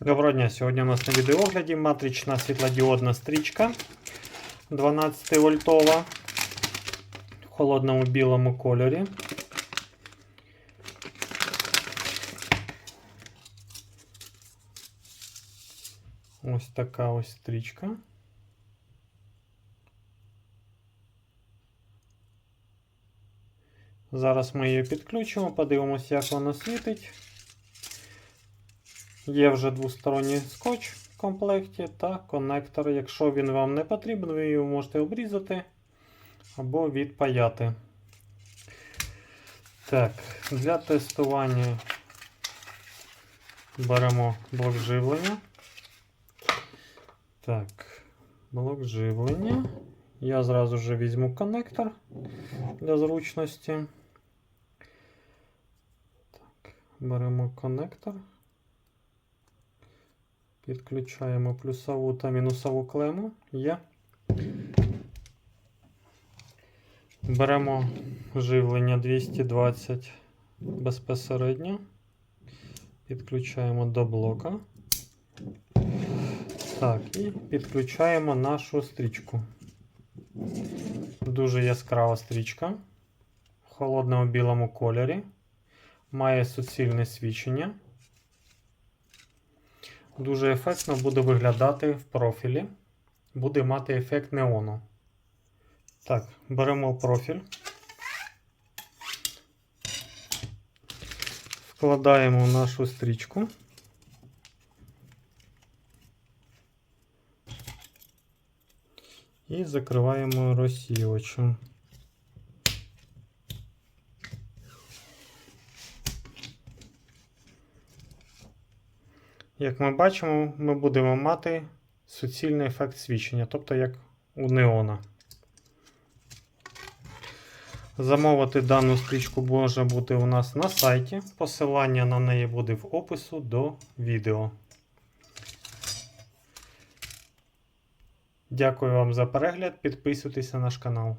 Доброго дня! Сьогодні у нас на відеогляді матрична світлодіодна стрічка 12 вольтова в холодному білому кольорі. Ось така ось стрічка. Зараз ми її підключимо, подивимося, як вона світить. Є вже двосторонній скотч в комплекті та коннектор. Якщо він вам не потрібен, ви його можете обрізати або відпаяти. Так, для тестування беремо блок живлення. Так, блок живлення. Я зразу вже візьму коннектор для зручності. Так, беремо коннектор. Підключаємо плюсову та мінусову клему. Є. Беремо живлення 220 безпосередньо. Підключаємо до блока. Так, і підключаємо нашу стрічку. Дуже яскрава стрічка в холодному білому кольорі. Має суцільне свічення. Дуже ефектно буде виглядати в профілі. Буде мати ефект неону. Так, беремо профіль. Вкладаємо нашу стрічку. І закриваємо розсіювачем. Як ми бачимо, ми будемо мати суцільний ефект свічення, тобто як у неона. Замовити дану стрічку може бути у нас на сайті. Посилання на неї буде в опису до відео. Дякую вам за перегляд. Підписуйтесь на наш канал.